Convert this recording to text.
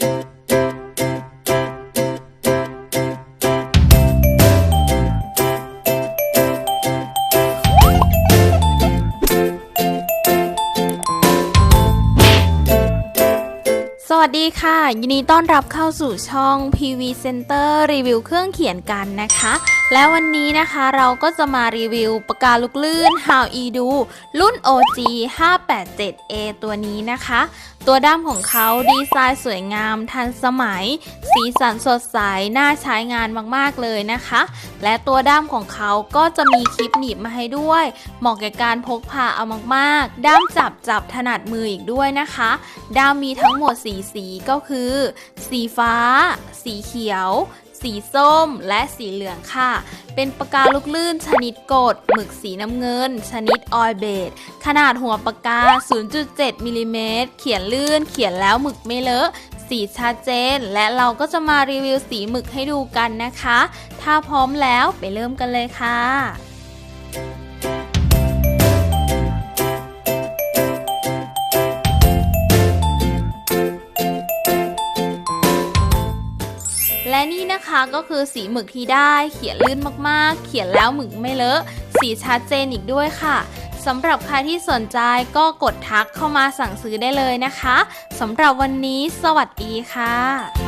สวัสดีค่ะ ยินดีต้อนรับเข้าสู่ช่อง PV Center รีวิวเครื่องเขียนกันนะคะ และวันนี้นะคะเราก็จะมารีวิวปากกาลูกลื่น How Edu รุ่น OG 587A ตัวนี้นะคะ ตัวด้ามของเขาดีไซน์สวยงามทันสมัย สีสันสดใส น่าใช้งานมากๆเลยนะคะ และตัวด้ามของเขาก็จะมีคลิปหนีบมาให้ด้วย เหมาะแก่การพกพาเอามากๆ ด้ามจับจับถนัดมืออีกด้วยนะคะ ด้ามมีทั้งหมดสีสีก็คือ สีฟ้า สีเขียว สีส้มและสีเหลืองค่ะ เป็นปากกาลูกลื่น ชนิดกดหมึกสีน้ำเงิน ชนิดออยเบดขนาดหัวปากกา 0.7มิลลิเมตรเขียนลื่น เขียนแล้วหมึกไม่เลอะสีชัดเจน และเราก็จะมารีวิวสีหมึกให้ดูกันนะคะ ถ้าพร้อมแล้วไปเริ่มกันเลยค่ะ และนี่นะคะก็คือสีหมึกที่ได้เขียนลื่นมากๆ เขียนแล้วหมึกไม่เลอะสีชัดเจนอีกด้วยค่ะสำหรับใครที่สนใจก็กดทักเข้ามาสั่งซื้อได้เลยนะคะสำหรับวันนี้ สวัสดีค่ะ